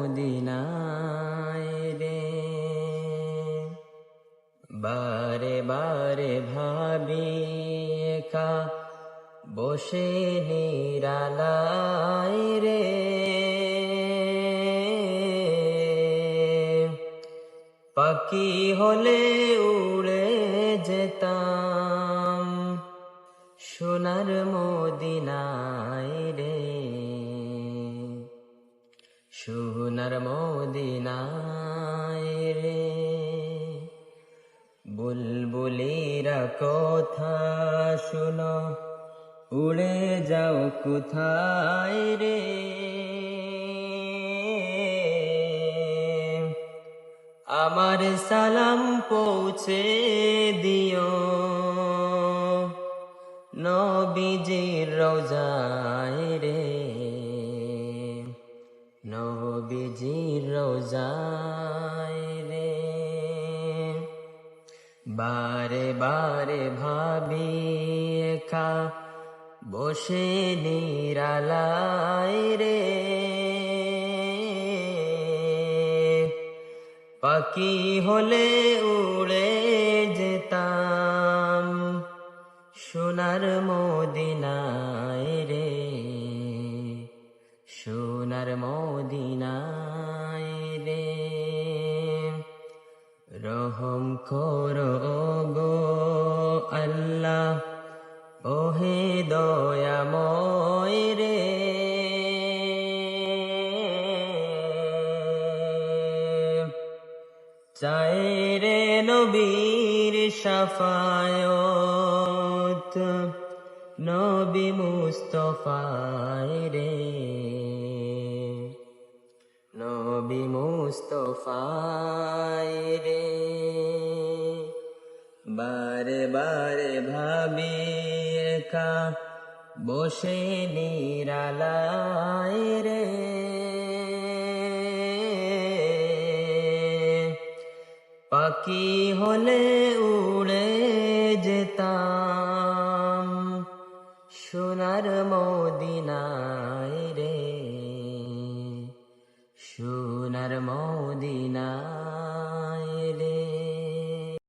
মদিনায় রে। বারে বারে ভাবি একা বসে নিরালায় রে। পাখি হলে উড়ে যেতাম সোনার মদিনায় রে। সোনার মদিনায় রে। বুলবুলিরা কথা শুনো, উড়ে যাও কোথায় রে? আমার সালাম পৌঁছে দিও, নবীজির রোজায় নবীজির রোজায় রে। বারে বারে ভাবি একা বসে নিরালায় রে। পাখি হলে উড়ে যেতাম, সোনার মদিনায় সোনার মদিনায় রে। রহম করো গো আল্লাহ, ওহে দয়াময় রে। চাই রে নবীর সাফায়ত, নবী মুস্তফায় রে। নবী মুস্তফায় রে। বারে বারে ভাবি একা বসে নিরালায় রে। পাখি হলে উড়ে যেতাম সোনার মদিনায় রে। সোনার মদিনায়